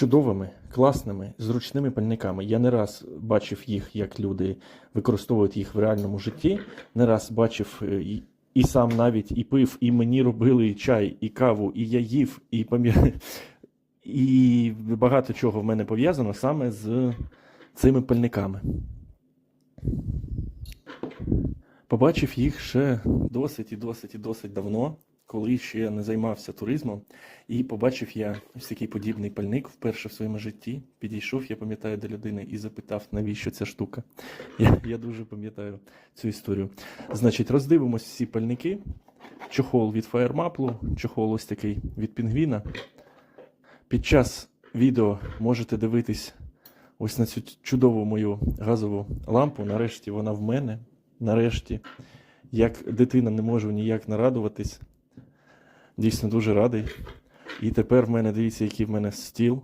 чудовими, класними, зручними пальниками. Я не раз бачив їх, як люди використовують їх в реальному житті. Не раз бачив е, і, і сам навіть і пив, і мені робили і чай, і каву, і я їв, і пам'ятаю. І багато чого в мене пов'язано саме з цими пальниками. Побачив їх ще досить і досить і досить давно, коли ще не займався туризмом. І побачив я ось такий подібний пальник вперше в своєму житті. Підійшов, я пам'ятаю, до людини і запитав, навіщо ця штука. Я, я дуже пам'ятаю цю історію. Значить, роздивимось всі пальники. Чохол від Firemapple, чохол ось такий від пінгвіна. Під час відео можете дивитись ось на цю чудову мою газову лампу. Нарешті вона в мене. Нарешті, як дитина не можу ніяк нарадуватись. Дійсно дуже радий. І тепер в мене дивіться, який в мене стіл.